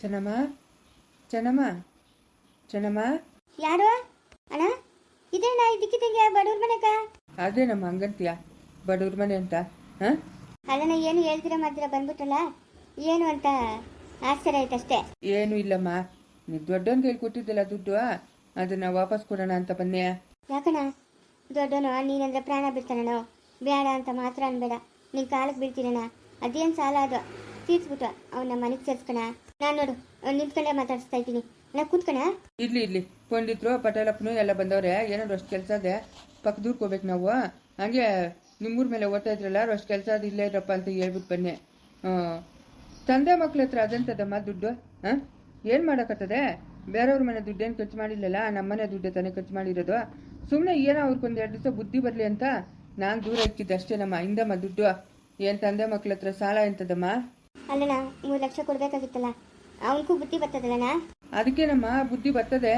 ಚೆನ್ನಮ್ಮ? ಚೆನ್ನಮ್ಮ? ಚೆನ್ನಮ್ಮ? ಯಾರು? ಅಣ್ಣ? ಇದೇನ ಇದಕ್ಕಿದ್ದಂಗೆ ಬಡವ್ರ ಮನೆಗ? ಅದೇ ನಮ್ಮ ಹಂಗಂತೀಯ ಬಡವ್ರ ಮನೆ ಅಂತ ಹಾಂ? ಅಲ್ಲಣ್ಣ ಏನು ಹೇಳ್ತೀರ ಮಾತ್ರ ಬಂದ್ಬಿಟ್ಟಲ್ಲ ಏನು ಅಂತ ಆಶ್ಚರ್ಯ ಆಯ್ತಷ್ಟೇ ಏನು ಇಲ್ಲಮ್ಮ ನೀವು ದೊಡ್ಡವನ್ಗೆ ಹೇಳಿ ಕೊಟ್ಟಿದ್ದಲ್ಲ ದುಡ್ಡು ಅದನ್ನ ವಾಪಸ್ ಕೊಡೋಣ ಅಂತ ಬನ್ನಿ ಯಾಕಣ್ಣ? ದೊಡ್ಡನು ನೀನಂದ್ರೆ ಪ್ರಾಣ ಬಿಡ್ತಾನಣ್ಣ. ಬೇಡ ಅಂತ ಮಾತ್ರ ಅನ್ಬೇಡ. ನಿನ್ ಕಾಲಕ್ಕೆ ಬೀಳ್ತೀನಣ್ಣ. ಅದೇನು ಸಾಲ ಅದು? ತೀರ್ಸ್ಬಿಟ್ಟು ಅವನ್ನ ಮನೆಗೆ ಸೇರ್ಸ್ಕಣ ನಾನು ನೋಡು ನಿಂತ್ಕೊಂಡೆ ಮಾತಾಡಿಸ್ತಾ ಇದ್ದೀನಿ. ನಾ ಕೂತ್ಕಣ? ಇರ್ಲಿ ಇರ್ಲಿ. ಪಂಡಿತರು ಪಟೇಲಪ್ಪನು ಎಲ್ಲ ಬಂದವ್ರೆ. ಏನಾದ್ರು ಅಷ್ಟು ಕೆಲಸ ಇದೆ? ಪಕ್ಕದೂರ್ಗೆ ಹೋಗ್ಬೇಕು ನಾವು. ಹಂಗೆ ನಿಮ್ಮೂರ ಮೇಲೆ ಓದ್ತಾ ಇದ್ರಲ್ಲ ಅಷ್ಟು ಕೆಲಸ ಅದು ಇಲ್ಲೇ ಇದ್ರಪ್ಪ ಅಂತ ಹೇಳ್ಬಿಟ್ಟು ಬನ್ನಿ. ತಂದೆ ಮಕ್ಳ ಹತ್ರ ಅದಂತದಮ್ಮ ದುಡ್ಡು? ಹಾಂ? ಏನು ಮಾಡೋಕ್ಕತ್ತದೆ ಬೇರೆಯವ್ರ ಮನೆ ದುಡ್ಡೇನು ಖರ್ಚು ಮಾಡಿಲ್ಲಲ್ಲ ನಮ್ಮನೆ ದುಡ್ಡು ತಾನೇ ಖರ್ಚು ಮಾಡಿರೋದು? ಸುಮ್ಮನೆ ಏನೋ ಅವ್ರಿಗೊಂದು ಎರಡು ದಿವಸ ಬುದ್ಧಿ ಬರಲಿ ಅಂತ ನಾನು ದೂರ ಅಷ್ಟೇ ಅಷ್ಟೇನಮ್ಮ. ಹಿಂದಮ್ಮ ದುಡ್ಡು. ಏನು ತಂದೆ ಮಕ್ಳ ಹತ್ರ ಸಾಲ ಎಂತದಮ್ಮ? ಅಲ್ಲಣ್ಣ ಮೂರು ಲಕ್ಷ ಕೊಡ್ಬೇಕಾಗಿತ್ತಲ್ಲ. ಅವನಿಗೂ ಬುದ್ಧಿ ಬರ್ತದಲ್ಲಣ್ಣ? ಅದಕ್ಕೇನಮ್ಮ ಬುದ್ಧಿ ಬರ್ತದೆ.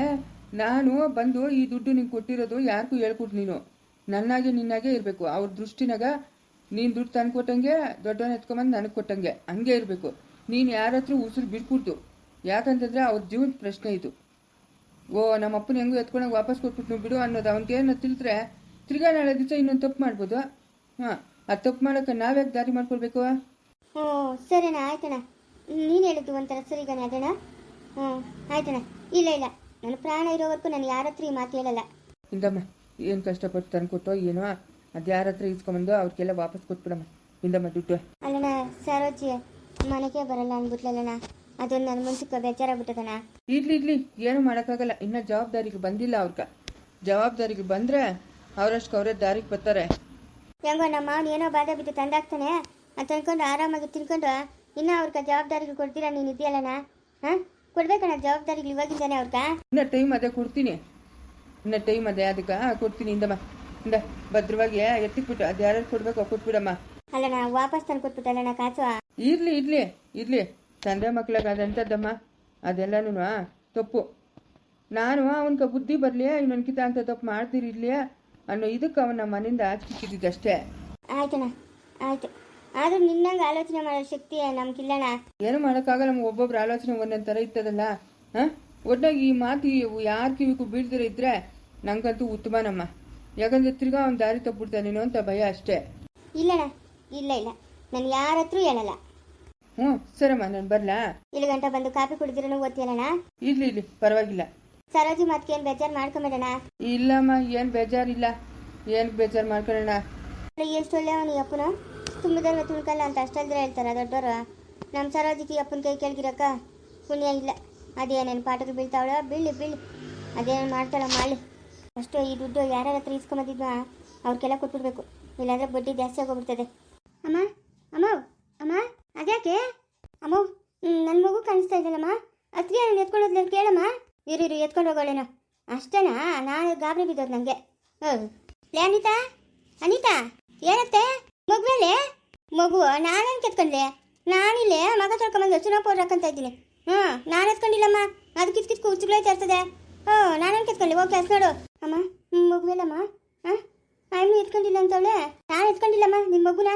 ನಾನು ಬಂದು ಈ ದುಡ್ಡು ನಿಂಗೆ ಕೊಟ್ಟಿರೋದು ಯಾರಿಗೂ ಹೇಳ್ಕೊಟ್ ನೀನು. ನನ್ನಾಗೆ ನಿನ್ನಾಗೆ ಇರಬೇಕು. ಅವ್ರ ದೃಷ್ಟಿನಾಗ ನೀನು ದುಡ್ಡು ತಂದು ಕೊಟ್ಟಂಗೆ ದೊಡ್ಡವನ್ನ ಎತ್ಕೊಂಬಂದು ನನಗೆ ಕೊಟ್ಟಂಗೆ. ಹಂಗೆ ಇರಬೇಕು. ನೀನು ಯಾರ ಹತ್ರ ಉಸಿರು ಬಿಡ್ಕೊಡ್ತು ಯಾಕಂತಂದ್ರೆ ಅವ್ರ ಜೀವನ ಪ್ರಶ್ನೆ ಇದು. ಓ ನಮ್ಮ ಅಪ್ಪನ ಹೆಂಗೂ ಎತ್ಕೊಂಡಾಗ ವಾಪಸ್ ಕೊಟ್ಬಿಟ್ಟು ಬಿಡು ಅನ್ನೋದು ಅವನಿಗೆ ಏನೋ ತಿಳಿದ್ರೆ ತಿರ್ಗಾ ನಾಳೆ ದಿವಸ ಇನ್ನೊಂದು ತಪ್ಪು ಮಾಡ್ಬೋದು. ಹಾಂ ಆ ತಪ್ಪು ಮಾಡೋಕೆ ನಾವ್ಯಾಕೆ ದಾರಿ ಮಾಡ್ಕೊಳ್ಬೇಕು? ಹ್ಞೂ ಸರಿನಾ ಆಯ್ತಣ್ಣ. ನೀನು ಹೇಳಿದ್ದು ಒಂಥರ ಸರಿಗಾನೆ ಅದಣ್ಣ ಹ್ಞೂ ಆಯ್ತಣ್ಣ ಇಲ್ಲ ಇಲ್ಲ. ನನ್ನ ಪ್ರಾಣ ಇರೋವರೆಗೂ ನಾನು ಯಾರ ಹತ್ರ ಈ ಮಾತು ಹೇಳಲ್ಲ. ಇಂದಮ್ಮ ಏನು ಕಷ್ಟಪಟ್ಟು ತಂದ್ಕೊಟ್ಟೋ ಏನೋ ಅದು ಯಾರ ಹತ್ರ ಇಸ್ಕೊಂಬಂದು ಅವ್ರಿಗೆಲ್ಲ ವಾಪಸ್ ಕೊಟ್ಬಿಡಮ್ಮ. ಇಂದಮ್ಮ ದುಡ್ಡು. ಅಲ್ಲಣ್ಣ ಸರೋಜಿ ಮನೆಗೆ ಬರಲ್ಲ ಅಂದ್ಬಿಟ್ಲಲ್ಲಣ್ಣ. ಅದೊಂದು ನನ್ನ ಮನ್ಸಿಗೆ ಬೇಜಾರಾಗ್ಬಿಟ್ಟದಣ್ಣ ಇರ್ಲಿ ಇರ್ಲಿ ಏನು ಮಾಡೋಕ್ಕಾಗಲ್ಲ. ಇನ್ನ ಜವಾಬ್ದಾರಿಗೆ ಬಂದಿಲ್ಲ ಅವ್ರಿಗೆ. ಜವಾಬ್ದಾರಿಗೆ ಬಂದರೆ ಅವರಷ್ಟು ಅವರೇ ದಾರಿಗೆ ಬರ್ತಾರೆ. ಹೆಂಗೋ ನಮ್ಮ ಮಾವನ ಏನೋ ಬಾಧೆ ಬಿದ್ದು ತಂದಾಗ್ತಾನೆ. ಅಂತ ಅನ್ಕೊಂಡು ಆರಾಮಾಗಿ ತಿನ್ಕೊಂಡು ಇನ್ನೂ ಅವ್ರಿಗೆ ಜವಾಬ್ದಾರಿಗಳು ಕೊಡ್ತೀರಾ ನೀನು ಇದೆಯಲ್ಲಣ್ಣ ಹಾಂ? ಕೊಡ್ಬೇಕಣ್ಣ ಜವಾಬ್ದಾರಿಗಳು ಇವಾಗಿಂದಾನೆ ಅವ್ರಿಗೆ. ಇನ್ನ ಟೈಮ್ ಅದೇ ಕೊಡ್ತೀನಿ. ಇನ್ನ ಟೈಮ್ ಅದೇ ಅದಕ್ಕೆ ಕೊಡ್ತೀನಿ ಇಂದಮ್ಮ ಇಂದ ಭದ್ರವಾಗಿ ಎತ್ತಿಕ್ಬಿಟ್ಟು ಅದು ಯಾರು ಕೊಡ್ಬೇಕು ಕೊಟ್ಬಿಡಮ್ಮ. ಅಲ್ಲಣ್ಣ ವಾಪಸ್ ತಂದು ಕೊಟ್ಬಿಟ್ಟಲ್ಲಣ್ಣ ಕಾಸು? ಇರ್ಲಿ ಇರ್ಲಿ ಇರ್ಲಿ. ತಂದೆ ಮಕ್ಳಿಗೆ ಅದಂಥದ್ದಮ್ಮ ಅದೆಲ್ಲನೂ ತಪ್ಪು. ನಾನು ಅವನ್ಗೆ ಬುದ್ಧಿ ಬರಲಿ ಇನ್ನೊಂದ್ಕಿತ ಅಂತ ತಪ್ಪು ಇರ್ಲಿ ಅನ್ನೋ ಇದಕ್ಕೆ ಅವನ ಮನೆಯಿಂದ ಆಚಿಕ್ಕಿದ್ದಷ್ಟೇ ಅಷ್ಟೇ ಆಯ್ತಣ್ಣ ಆಯ್ತು. ಆದ್ರೂ ನಿನ್ನಂಗೆ ಆಲೋಚನೆ ಮಾಡೋ ಶಕ್ತಿ ನಮ್ಗಿಲ್ಲಣ್ಣ. ಏನು ಮಾಡೋಕ್ಕಾಗಲ್ಲ ನಮ್ಗೆ ಒಬ್ಬೊಬ್ರ ಆಲೋಚನೆ ಒಂದೊಂದು ಥರ ಇತ್ತದಲ್ಲ ಹಾಂ? ಒಟ್ಟಾಗಿ ಈ ಮಾತು ಯಾರ ಕಿವಿಗೂ ಬೀಳ್ದಿರ ಇದ್ರೆ ನಂಗಂತೂ ಉತ್ತಮನಮ್ಮ. ಯಾಕಂದ್ರೆ ತಿರ್ಗಾ ಅವ್ನು ದಾರಿ ತಪ್ಪಿಡ್ತಾನೇನೋ ಅಂತ ಭಯ ಅಷ್ಟೇ. ಇಲ್ಲ ಇಲ್ಲ ಇಲ್ಲ. ನಾನು ಯಾರ ಹತ್ರ ಹೇಳಲ್ಲ. ಹ್ಞೂ ಸರಮ್ಮ ನಾನು ಬರಲಾ? ಇಲ್ಲಿ ಗಂಟ ಬಂದು ಕಾಫಿ ಕುಡಿದಿರೋನು ಓದ್ತೀಯಲ್ಲಣ್ಣ? ಇರ್ಲಿ ಇರ್ಲಿ ಪರವಾಗಿಲ್ಲ. ಸರೋಜಿ ಮಾತ್ಗೆ ಏನು ಬೇಜಾರು ಮಾಡ್ಕೊಂಬೇಡಣ ಇಲ್ಲಮ್ಮ ಏನು ಬೇಜಾರಿಲ್ಲ. ಏನು ಬೇಜಾರು ಮಾಡ್ಕೊಳ್ಳೋಣ ಎಷ್ಟು ಒಳ್ಳೆಯವನು ಅಪ್ಪನು? ತುಂಬದಲ್ವ ತುಳ್ಕಲ್ಲ ಅಂತ ಅಷ್ಟಲ್ದ್ರೆ ಹೇಳ್ತಾರೆ ದೊಡ್ಡವರು ನಮ್ಮ ಸರೋಜಿಗೆ ಅಪ್ಪನ ಕೈ ಕೆಳಗಿರಕ್ಕ? ಪುಣ್ಯ ಇಲ್ಲ. ಅದೇನೇನು ಪಾಠಗಳು ಬೀಳ್ತಾವಳ? ಬೀಳಿ ಬೀಳಿ ಅದೇನು ಮಾಡ್ತಾಳ ಮಾಡಿ. ಅಷ್ಟು ಈ ದುಡ್ಡು ಯಾರ್ಯಾರ ಹತ್ರ ಇಸ್ಕೊಂಬಂದಿದ್ವ ಅವ್ರಿಗೆಲ್ಲ ಕೊಟ್ಬಿಡ್ಬೇಕು. ಇಲ್ಲಾಂದ್ರೆ ಬಡ್ಡಿ ಜಾಸ್ತಿ ಆಗೋಗ್ಬಿಡ್ತದೆ. ಅಮ್ಮ ಅಮ್ಮ ಅಮ್ಮ, ಅದ್ಯಾಕೆ? ಅಮ್ಮ ನನ್ನ ಮಗು ಕಾಣಿಸ್ತಾ ಇದ್ದಲ್ಲಮ್ಮ ಅತ್ತಿಗೆ ನಾನು ಎತ್ಕೊಂಡು ಕೇಳಮ್ಮ. ಇರು ಇರು, ಎತ್ಕೊಂಡು ಹೋಗೋಳೇನೋ. ಅಷ್ಟೇನಾ? ನಾನು ಗಾಬರಿ ಬಿದ್ದೋದು ನನಗೆ ಹ್ಞೂ ಲೇ ಅನಿತಾ ಅನಿತಾ, ಏನತ್ತೆ? ಮಗುವಲ್ಲೇ ಮಗು, ನಾನೇನು ಕೆತ್ಕೊಂಡ್ಲೆ ನಾನಿಲ್ಲೇ ಮಗ ತೊಳ್ಕೊಂಬಂದು ಚುನಾ ಪೌಡ್ರ್ ಹಾಕಂತ ಇದ್ದೀನಿ. ಹ್ಞೂ, ನಾನು ಎತ್ಕೊಂಡಿಲ್ಲಮ್ಮ. ಅದು ಕಿತ್ ಕಿತ್ ಕುಚ್ಚುಗಳೈತೆ ಇರ್ತದೆ ಹ್ಞೂ, ನಾನೇನು ಕೆತ್ಕೊಂಡೆ? ಓಕೆ ಕೆಲಸ ನೋಡು. ಅಮ್ಮ ಮಗುವೇಲಮ್ಮ ಹಾಂ? ನಾನು ಎತ್ಕೊಂಡಿಲ್ಲ ಅಂತವಳೆ? ನಾನು ಎತ್ಕೊಂಡಿಲ್ಲಮ್ಮ ನಿಮ್ಮ ಮಗುನ?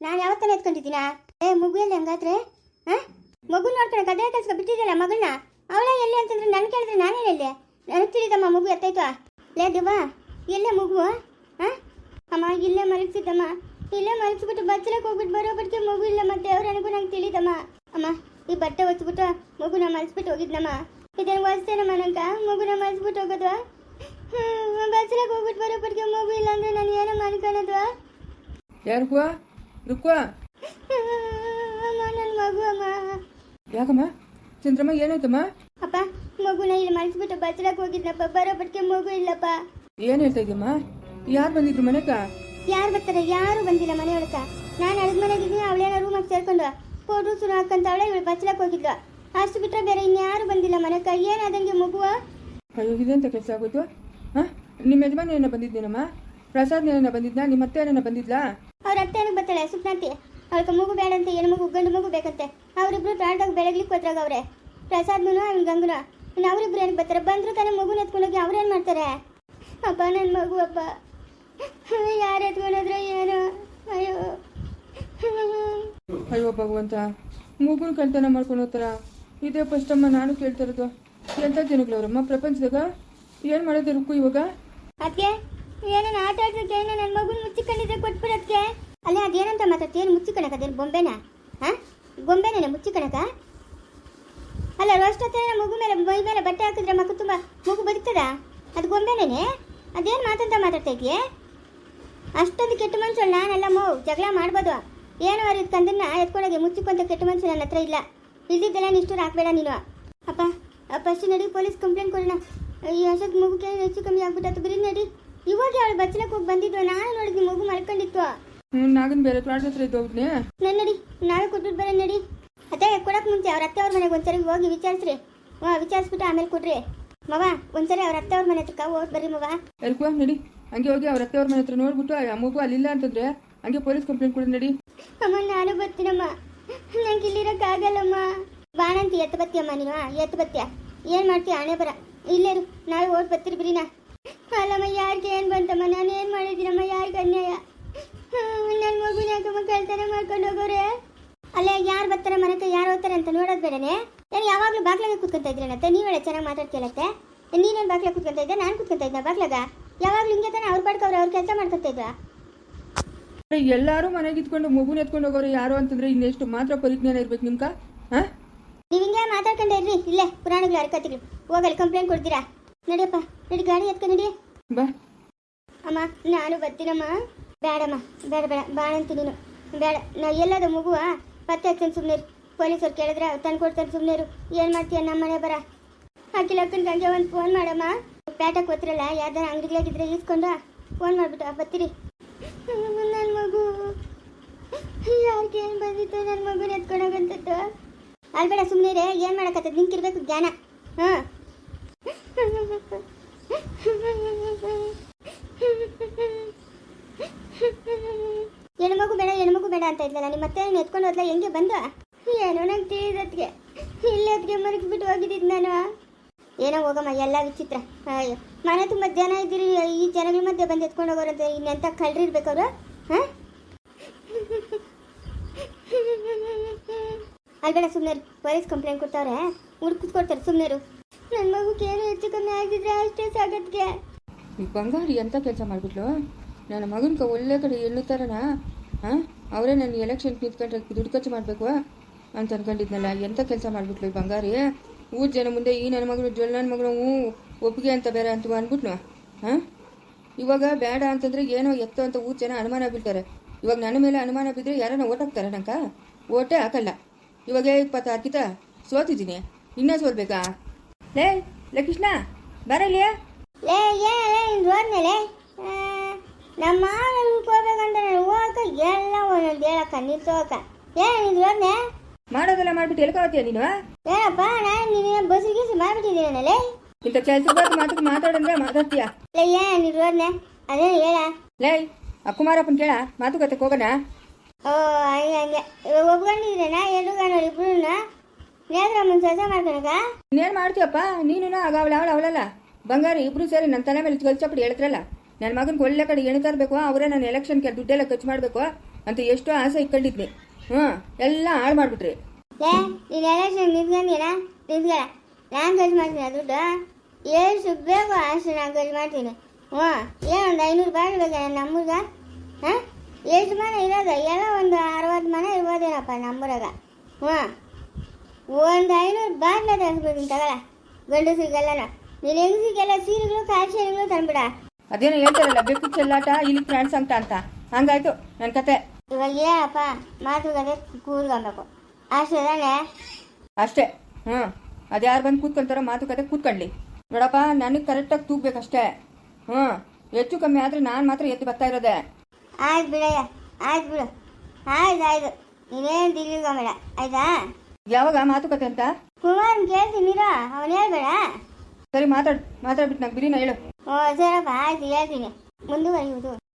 ನಾನು ಯಾವತ್ತಾನೆ ಎತ್ಕೊಂಡಿದ್ದೀನಾ? ಏ ಮಗುವಲ್ಲಿ ಹಂಗಾದ್ರೆ? ಹಾಂ? ಮಗು ನೋಡ್ಕೊಳಕ್ಕೆ ಅದೇ ಕೆಲಸ ಬಿಟ್ಟಿದ್ದಲ್ಲ ಮಗಳನ್ನ ಅವಳ ಎಲ್ಲಿ ಅಂತಂದ್ರೆ ನಾನು ಕೇಳಿದ್ರೆ ನಾನೇನು ಎಲ್ಲಿ ನನಗೆ ತಿಳಿದಮ್ಮ, ಮಗು ಎತ್ತಾಯ್ತು? ಲೇ ದೇವಾ ಎಲ್ಲೇ ಮಗು, ಹಾಂ? ಅಮ್ಮ, ಇಲ್ಲೇ ಮಲಗಿಸಿದ್ದಮ್ಮ ಇಲ್ಲೇ ಮಲಗಿಸ್ಬಿಟ್ಟು ಬಚ್ಚಲಕ್ಕೆ ಹೋಗ್ಬಿಟ್ಟು ಬರೋ ಬಟ್ಟಿಗೆ ಮಗು ಇಲ್ಲ ಮತ್ತೆ ಅವ್ರ ನನಗೂ ನಂಗೆ ತಿಳಿದಮ್ಮ. ಅಮ್ಮ ಈ ಬಟ್ಟೆ ಒಚ್ಬಿಟ್ಟು ಮಗುನ ಮಲಸ್ಬಿಟ್ಟು ಹೋಗಿದ್ನಮ್ಮ. ಇದೇನು ಒಸ್ತೇನಮ್ಮ ನಂಗೆ? ಮಗುನ ಹೋಗೋದ್ವಾ ಹೋಗೋದು? ಬಚ್ಚಲಕ್ಕೆ ಹೋಗ್ಬಿಟ್ಟು ಬರೋ ಬಟ್ಟಿಗೆ ಮಗು ಇಲ್ಲ ಅಂದ್ರೆ ನಾನು ಏನೋ ಮಾಡ್ಕೊಳ್ಳೋದು ಯಾರಿಗೂ? ರುಕ್ವಾ? ಅಮ್ಮ ನನ್ನ ಮಗು ಅಮ್ಮ. ಯಾಕಮ್ಮ? ಚಂದ್ರಮ್ಮ ಏನಾಯ್ತಮ್ಮ? ಅಪ್ಪ ಮಗುನ ಇಲ್ಲಿ ಮಲ್ಸ್ಬಿಟ್ಟು ಬಚ್ಚಲಕ್ಕೆ ಹೋಗಿದ್ನಪ್ಪ ಬರೋ ಬಟ್ಟಿಗೆ ಮಗು ಇಲ್ಲಪ್ಪ. ಏನು ಹೇಳ್ತಾ ಇದೆಯಮ್ಮ? ಯಾರು ಬಂದಿದ್ರು ಮನೆಗ? ಯಾರು ಬರ್ತಾರೆ? ಯಾರು ಬಂದಿಲ್ಲ ಮನೆ ನಾನು ಅಡುಗೆ ಮನೆಗಿದ್ದೀನಿ ಅವಳೇನ ರೂಮಾಗಿ ಸೇರ್ಕೊಂಡು ಪೌಡ್ರು ಸುರು ಹಾಕಂತವಳೆ ಇವಳು ಬಚ್ಚಲಕ್ಕೆ ಹೋಗಿದ್ಲು. ಅಷ್ಟು ಬಿಟ್ಟರೆ ಬೇರೆ ಇನ್ಯಾರು ಬಂದಿಲ್ಲ ಮನೆಕ? ಏನಾದಂಗೆ ಮಗುವ ಅಯ್ಯೋ ಕೆಲಸ ಆಗೋಯ್ತು? ಹಾಂ? ನಿಮ್ಮ ಯಜಮಾನ ಏನೋ ಬಂದಿದ್ದೀನಮ್ಮ? ಪ್ರಸಾದ್ ಏನೋ ಬಂದಿದ್ದ ನಿಮ್ಮ ಅತ್ತೆ ಏನೋ ಬಂದಿದ್ಲಾ? ಅವ್ರ ಅತ್ತೆ ಏನಕ್ಕೆ ಬರ್ತಾಳೆ ಸುಪ್ನಾತಿ ಅವಳಿಗೆ ಮಗು ಬೇಡ ಅಂತ ಏನು ಮಗು ಗಂಡು ಮಗು ಬೇಕಂತೆ. ಅವರಿಬ್ರು ಟಾಟಾಗಿ ಬೆಳಗ್ಲಿಕ್ಕೆ ಹೋದ್ರಾಗ ಅವ್ರೆ. ಪ್ರಸಾದ್ನು ಅವ್ನ ಗಂಗನ? ಇನ್ನು ಅವರಿಬ್ರು ಏನಕ್ಕೆ ಬರ್ತಾರೆ? ಬಂದ್ರು ತಾನೇ ಮಗುನ ಅವ್ರು ಏನು ಮಾಡ್ತಾರೆ? ಅಪ್ಪ ನನ್ನ ಮಗು ಅಪ್ಪ ಯಾರು ಎತ್ಕೊಂಡ್ರೆ ಏನು ಅಯ್ಯೋ. ಅಯ್ಯೋ ಭಗವಂತ ಮೂಗುನ ಕಂತನ ಮಾಡ್ಕೊಂಡು ಹೋಗ್ತಾರ? ಇದೇ ಫಸ್ಟ್ ಅಮ್ಮ ನಾನು ಕೇಳ್ತಾ ಇರೋದು. ಎಂಥ ಜನಗಳವ್ರಮ್ಮ ಪ್ರಪಂಚದಾಗ? ಏನು ಮಾಡೋದು ರುಕ್ಕು ಇವಾಗ? ಅದಕ್ಕೆ ಏನೇನು ಆಟ ಆಡ್ಸಕ್ಕೆ ಏನೋ ನನ್ನ ಮಗುನ ಮುಚ್ಚಿಕೊಂಡಿದ್ರೆ ಕೊಟ್ಬಿಡಕ್ಕೆ ಅಲ್ಲೇ ಅದೇನಂತ ಮಾತಾಡ್ತಿ? ಏನು ಮುಚ್ಚಿಕೊಳಕ ಅದೇನು ಬೊಂಬೆನಾ ಹಾಂ? ಬೊಂಬೆನೇ ಮುಚ್ಚಿಕೊಳಕ ಅಲ್ಲ ಅಷ್ಟೊತ್ತೇ ನಮ್ಮ ಮಗು ಮೇಲೆ ಮೈ ಮೇಲೆ ಬಟ್ಟೆ ಹಾಕಿದ್ರೆ ಮಗು ತುಂಬ ಮಗು ಬದುಕ್ತದ? ಅದು ಗೊಂಬೆನೇನೆ? ಅದೇನು ಮಾತಂತ ಮಾತಾಡ್ತಾ ಇದೆಯೇ? ಅಷ್ಟೊಂದು ಕೆಟ್ಟ ಮನುಷ್ಯಳು ನಾನೆಲ್ಲ ಮೋ ಜಗಳ ಮಾಡ್ಬೋದು. ಏನೋ ಅವ್ರ ತಂದನ್ನ ಎತ್ಕೊಂಡೋಗಿ ಮುಚ್ಚಿಕೊಂತ ಕೆಟ್ಟ ಮನುಷ್ಯ ನನ್ನ ಹತ್ರ ಇಲ್ಲ. ಇಲ್ದಿದ್ದೆಲ್ಲ ನಿಷ್ಠೂರು ಹಾಕ್ಬೇಡ ನೀನು. ಅಪ್ಪ ಫಸ್ಟ್ ನಡಿ ಪೊಲೀಸ್ ಕಂಪ್ಲೇಂಟ್ ಕೊಡೋಣ. ಈ ಅಶೋಕ್ ಕೇಳಿ ಹೆಚ್ಚು ಕಮ್ಮಿ ಆಗ್ಬಿಟ್ಟು ಬಿರಿ ನಡಿ. ಇವಾಗ ಅವಳು ಬಚ್ಚಲಕ್ಕೆ ಹೋಗಿ ಬಂದಿದ್ವು ನಾನು ನೋಡಿದ್ವಿ ಮಗು ಮಲ್ಕೊಂಡಿತ್ತು. ನಾಗನ್ ಬೇರೆ ತೋಟದ ಹತ್ರ ಇದ್ದೋಗ್ನೆ ನಾನು ನಡಿ ನಾಳೆ ಕೊಟ್ಬಿಟ್ಟು ಬರೋಣ ನಡಿ. ಅದೇ ಕೊಡಕ್ ಮುಂಚೆ ಅವ್ರ ಅತ್ತೆ ಅವ್ರ ಮನೆಗೆ ಒಂದ್ಸರಿ ಹೋಗಿ ವಿಚಾರಿಸ್ರಿ. ಹಾಂ ವಿಚಾರಿಸ್ಬಿಟ್ಟು ಆಮೇಲೆ ಕೊಡ್ರಿ. ಮವ ಒಂದ್ಸರಿ ಅವ್ರ ಅತ್ತೆ ಅವ್ರ ಮನೆ ಹತ್ರ ಹೋಗಿ ಬರ್ರಿ ಮವ. ಎಲ್ಕೋ ನಡಿ. ಹಂಗೆ ಹೋಗಿ ಅವ್ರ ಅತ್ತೆಯವ್ರ ಮನೆ ಹತ್ರ ನೋಡ್ಬಿಟ್ಟು ಆ ಮಗು ಅಲ್ಲಿಲ್ಲ ಅಂತಂದ್ರೆ, ಹಂಗೆ ಪೊಲೀಸ್ ಕಂಪ್ಲೇಂಟ್ ಕೊಡಿ ನಡಿ. ಅಮ್ಮ, ನಾನು ಬರ್ತೀನಮ್ಮ. ನಂಗೆ ಇಲ್ಲಿರೋಕ್ಕಾಗಲ್ಲಮ್ಮ ಬಾಣಂತಿ ಎತ್ತು ಬತ್ತಿಯಮ್ಮ ನೀನು? ಎತ್ತು ಬತ್ತಿಯ ಏನು ಮಾಡ್ತೀಯ? ಹಣೆ ಬರ. ಇಲ್ಲೇರು ನಾಳೆ ಓಟ್ ಬರ್ತೀರಿ ಬಿರಿನಾ ಅಲ್ಲಮ್ಮ, ಯಾರಿಗೆ ಏನು ಬಂತಮ್ಮ? ನಾನು ಏನು ಮಾಡಿದಿರಮ್ಮ ಯಾರಿಗೆ ಅನ್ಯಾಯ? ನನ್ನ ಮಗುನ ಯಾಕಮ್ಮ ಕಳ್ತನ ಮಾಡ್ಕೊಂಡು ಹೋಗೋರೆ? ಅಲ್ಲೇ ಯಾರು ಬರ್ತಾರೆ ಮನೆಗೆ ಯಾರು ಹೋಗ್ತಾರೆ ಅಂತ ನೋಡೋದು ಬೇಡನೆ? ನಾನು ಯಾವಾಗಲೂ ಬಾಗ್ಲಾಗೆ ಕೂತ್ಕೊಂತ ಇದ್ರೆ ನೀವು ಹೇಳ ಚೆನ್ನಾಗಿ ಮಾತಾಡ್ತೀಯಲ್ಲತ್ತೆ? ನೀನೇನು ಬಾಗ್ಲಾಗ ಕುತ್ಕೊಂತ ಇದ್ದೆ ನಾನು ಕುತ್ಕೊಂತ ಇದ್ದೆ ಬಾಗ್ಲಾಗ? ಯಾವಾಗಲೂ ಹಿಂಗೆ ತಾನೆ ಅವ್ರು ಪಡ್ಕವ್ರೆ ಅವ್ರು ಕೆಲಸ ಮಾಡ್ಕೊತ ಇದ್ವಾ ಎಲ್ಲರೂ ಮನೆಗೆ ಇದ್ಕೊಂಡು ಮಗುನ ಎತ್ಕೊಂಡು ಹೋಗೋರು ಯಾರು ಅಂತಂದ್ರೆ ಇನ್ನೆಷ್ಟು ಮಾತ್ರ ಪರಿಜ್ಞಾನ ಇರ್ಬೇಕು ನಿಮ್ಗ? ಹಾಂ? ನೀವು ಹಿಂಗೆ ಮಾತಾಡ್ಕೊಂಡೆ ಇರ್ರಿ ಇಲ್ಲೇ ಪುರಾಣಗಳು ಅರ್ಕತಿಗಳು. ಹೋಗಲ್ಲಿ ಕಂಪ್ಲೇಂಟ್ ಕೊಡ್ತೀರಾ? ನಡಿಯಪ್ಪ ನಡಿ ಗಾಡಿ ಎತ್ಕೊ ನಡಿ. ಬಾ. ಅಮ್ಮ ನಾನು ಬರ್ತೀನಮ್ಮ. ಬೇಡಮ್ಮ ಬೇಡ ಬೇಡ ಬಾಳಂತಿ ನೀನು. ಬೇಡ ನಾ ಎಲ್ಲದ ಮಗುವ? ಪತ್ತೆ ಹಚ್ಚನ್ ಸುಮ್ಮನೆ ಪೊಲೀಸರು ಕೇಳಿದ್ರೆ ತಂದು ಕೊಡ್ತಾರೆ ಸುಮ್ಮನೆ ಏನು ಮಾಡ್ತೀಯ ನಮ್ಮ ಮನೆ ಬರ ಹಾಕಿಲ್ಲ ಹಂಗೆ ಒಂದು ಫೋನ್ ಮಾಡಮ್ಮ. ಪೇಟಕ್ಕೆ ಗೊತ್ತಿರಲ್ಲ ಯಾವ್ದಾರ ಅಂಗಡಿಗಳಾಗಿದ್ರೆ ಈಸ್ಕೊಂಡು ಫೋನ್ ಮಾಡಿಬಿಟ್ಟು ಬತ್ತಿರಿ ನನ್ನ ಮಗು. ಯಾರಿಗೆ ಏನು ಬಂದಿತ್ತು ನನ್ನ ಮಗು ಎತ್ಕೊಂಡೋಗಂತದ್ದು ಅಲ್ಬೇಡ ಸುಮ್ಮನೆ ರೇ ಏನು ಮಾಡಕತ್ತದ ನಿಂಕಿರ್ಬೇಕು ಜ್ಞಾನ. ಹಾಂ. ಹೆಣ್ಮಗು ಬೇಡ ಹೆಣ್ಮಗು ಬೇಡ ಅಂತ ಇದ್ಲಲ್ಲ ನಿಮ್ಮ ಮತ್ತೆ ಎತ್ಕೊಂಡು ಹೋದ್ಲ, ಹೆಂಗೆ ಬಂದ ಏನೋ ನಂಗೆ ತಿಳಿದತ್ಗೆ ಇಲ್ಲೇ ಅದಕ್ಕೆ ಮರಗಿಬಿಟ್ಟು ಹೋಗಿದ್ದಿದ್ದು ನಾನು. ಏನೋ ಹೋಗಮ್ಮ, ಎಲ್ಲ ವಿಚಿತ್ರ. ಮನೆ ತುಂಬ ಜನ ಇದ್ದೀರಿ, ಈ ಜನಗಳ ಮಧ್ಯೆ ಬಂದು ಎತ್ಕೊಂಡು ಹೋಗೋರಂತೆ, ಇನ್ನೆಂತ ಕಳ್ರಿ ಇರ್ಬೇಕು ಅವರು ಹಾಂ? ಅಲ್ಬೇಡ ಸುಮ್ಮನೆ ಪೊಲೀಸ್ ಕಂಪ್ಲೇಂಟ್ ಕೊಡ್ತಾವ್ರೆ ಹುಡ್ಕಿಸ್ಕೊಡ್ತಾರೆ ಸುಮ್ಮನೆ ನನ್ನ ಮಗು ಕೇಳಿ ಹೆಚ್ಚು ಕಮ್ಮಿ ಆಗಿದ್ರೆ ಅಷ್ಟೇ ಸಾಗತ್ಗೆ. ಈ ಬಂಗಾರಿ ಎಂಥ ಕೆಲಸ ಮಾಡಿಬಿಟ್ಲು? ನನ್ನ ಮಗನ್ಗೆ ಒಳ್ಳೆ ಕಡೆ ಥರನ ಹಾಂ? ಅವರೇ ನನ್ನ ಎಲೆಕ್ಷನ್ ನಿಂತ್ಕೊಂಡ್ರೆ ದುಡ್ಡು ಖರ್ಚು ಮಾಡಬೇಕು ಅಂತ ಅನ್ಕೊಂಡಿದ್ನಲ್ಲ ಎಂಥ ಕೆಲಸ ಮಾಡಿಬಿಟ್ಲು ಈ ಬಂಗಾರಿ? ಊರು ಜನ ಮುಂದೆ ಈ ನನ್ನ ಮಗಳು ಜೊಲ್ ನನ್ನ ಮಗಳು ಹ್ಞೂ ಒಪ್ಪಿಗೆ ಅಂತ ಬೇರೆ ಅಂತ ಅಂದ್ಬಿಟ್ನು? ಹಾಂ? ಇವಾಗ ಬೇಡ ಅಂತಂದ್ರೆ ಏನೋ ಎತ್ತೋ ಅಂತ ಊರು ಜನ ಅನುಮಾನ ಬೀಳ್ತಾರೆ. ಇವಾಗ ನನ್ನ ಮೇಲೆ ಅನುಮಾನ ಬಿದ್ದರೆ ಯಾರನ್ನ ಓಟ್ ಹಾಕ್ತಾರೆ ನಂಕ ಓಟೇ ಹಾಕಲ್ಲ. ಇವಾಗ ಇಪ್ಪತ್ತು ಹಾಕಿತ ಸೋತಿದ್ದೀನಿ. ಇನ್ನೂ ಸೋಲ್ಬೇಕಾ? ಲೇ ಲೇ ಕೃಷ್ಣ ಬರಲಿಯಾ ಲೇ. ನಮ್ಮ ಹೋಗ್ಬೇಕಂತ ಹೋಗಕ್ಕ ಎಲ್ಲ ಒಂದೊಂದು ಹೇಳಕ್ಕ ಇದು ಮಾಡೋದೆಲ್ಲ ಮಾಡ್ಬಿಟ್ಟು ಎಲ್ಕೋತೀಯ ನೀನು ಏನಪ್ಪ ನಾನು ನೀನು ಬಸ್ ಗೀಸು ಮಾಡ್ಬಿಟ್ಟಿದ್ದೀನಲ್ಲೇ ಇಂಥ ಕೆಲಸ ಮಾತಕ್ಕೆ ಮಾತಾಡಂದ್ರೆ ಮಾತಾಡ್ತೀಯ? ಲೇ ಏನು ಇದು ರೋದ್ನೆ ಅದೇನು ಹೇಳ. ಲೇ ಅಕ್ಕುಮಾರಪ್ಪನ ಕೇಳ ಮಾತುಕತೆ ಹೋಗೋಣ? ಓ ಹಂಗೆ ಹಂಗೆ. ಇವಾಗ ಒಪ್ಕೊಂಡಿದ್ದೀರೇನ? ಎರಡು ಗಂಡು ಇಬ್ರು ನೇತ್ರಮ್ಮನ ಕೆಲಸ ಮಾಡ್ಕೊಳಕ? ಇನ್ನೇನು ಮಾಡ್ತೀಯಪ್ಪ? ನೀನು ಆಗ ಅವಳ ಅವಳ ಅವಳಲ್ಲ. ಬಂಗಾರ ಇಬ್ರು ಸೇರಿ ನನ್ನ ತಲೆ ಮೇಲೆ ಕಲ್ಚಪಡಿ ಹೇಳ್ತಾರಲ್ಲ ನನ್ನ ಮಗನಿಗೆ ಒಳ್ಳೆ ಕಡೆ ಎಣ್ಣೆ ತರಬೇಕು ಅವರೇ ನಾನು ಎಲೆಕ್ಷನ್ಗೆ ದುಡ್ಡೆಲ್ಲ ಖರ್ಚು ಮಾಡಬೇಕು ಅಂತ ಎಷ್ಟೋ ಆಸೆ ಇಟ್ಕೊಂಡಿದ್ನಿ ಹ್ಮ್ ಎಲ್ಲ ಹಾಳು ಮಾಡಿಬಿಟ್ರಿ. ಲೇ ನೀನು ಎಲೆಕ್ಷನ್ ನಿಂತ್ಕೊಳ ನಾನು ಖರ್ಚು ಮಾಡ್ತೀನಿ ಆ ದುಡ್ಡು. ಎಷ್ಟು ಬೇಕೋ ಅಷ್ಟು ನಾನು ಖರ್ಚು ಮಾಡ್ತೀನಿ. ಹ್ಞೂ. ಏನೊಂದು ಐನೂರು ರೂಪಾಯಿ ಬೇಕಾ ನಮ್ಮೂರ್ಗ? ಹಾಂ? ಎಷ್ಟು ಮನೆ ಇರೋದು. ಎಲ್ಲ ಒಂದು ಅರವತ್ತು ಮನೆ ಇರ್ಬೋದೇನಪ್ಪ ನಮ್ಮೂರಾಗ. ಹ್ಞೂ. ಒಂದು ಐನೂರು ಬಾಟ್ಲ ತರಿಸ್ಬಿಡ್ತೀನಿ ತಗೊಳ ಗಂಡಸ್ರಿಗೆಲ್ಲನ. ನೀನು ಹೆಂಗಸಿಗೆಲ್ಲ ಸೀರೆಗಳು ಕಾಶಿಗಳು ತಂದ್ಬಿಡ. ಅದೇನೋ ಹೇಳ್ತಾರಲ್ಲ ಚೆಲ್ಲಾಟ ಇಲ್ಲಿ ಫ್ರೆಂಡ್ಸ್ ಅಂತ. ಅಂತ ಹಂಗಾಯ್ತು ನನ್ನ ಕತೆ. ಇವಾಗ ಏನಪ್ಪ ಮಾತುಕತೆ ಕೂರ್ಕೊಬೇಕು ಅಷ್ಟೇ ಅಷ್ಟೇ. ಹ್ಞೂ ಅದ್ಯಾರು ಬಂದು ಕೂತ್ಕೊಂತಾರೋ ಮಾತುಕತೆ ಕೂತ್ಕೊಳ್ಳಿ. ನೋಡಪ್ಪ ನನಗೆ ಕರೆಕ್ಟಾಗಿ ತೂಗ್ಬೇಕಷ್ಟೇ. ಹ್ಞೂ ಹೆಚ್ಚು ಕಮ್ಮಿ ಆದ್ರೆ ನಾನು ಮಾತ್ರ ಎದ್ದು ಬರ್ತಾ ಇರೋದೆ. ಆಯ್ತು ಬಿಡಯ್ಯ ಆಯ್ತು ಬಿಡು. ಆಯ್ತು ಆಯ್ತು. ನೀನೇನು ದಿಗ್ಲಿಗೋಬೇಡ ಆಯ್ತಾ? ಯಾವಾಗ ಮಾತುಕತೆ ಅಂತ? ಕುಮಾರ್ ಕೇಳ್ತೀನಿರ ಅವನು ಹೇಳ್ಬೇಡ. ಸರಿ ಮಾತಾಡ್ ಮಾತಾಡ್ಬಿಟ್ಟು ನಂಗೆ ಬಿರಿನ ಹೇಳು. ಓ ಸರಪ್ಪ ಆಯ್ತು ಹೇಳ್ತೀನಿ. ಮುಂದುವರಿಯುವುದು.